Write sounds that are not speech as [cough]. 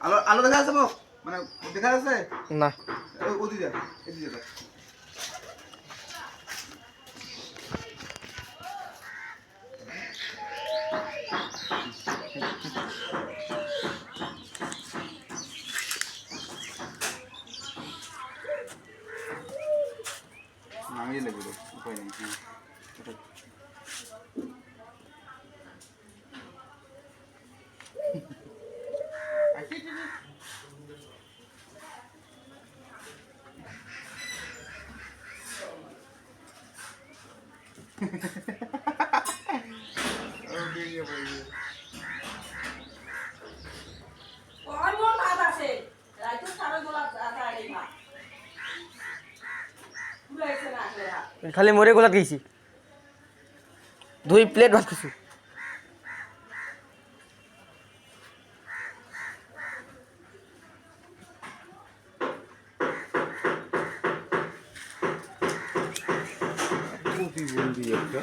আলো আলো দেখা যাচ্ছে? মানে দেখা যাচ্ছে না ওদিকে এদিকে। নামিয়ে লাগবে উপায় নেই হ্যাঁ ওটাই। আচ্ছা, [laughs] খালি মরে গোলাত গেছি দুই প্লেট ভাত খাইছো। প্রতিবন্ধী একটা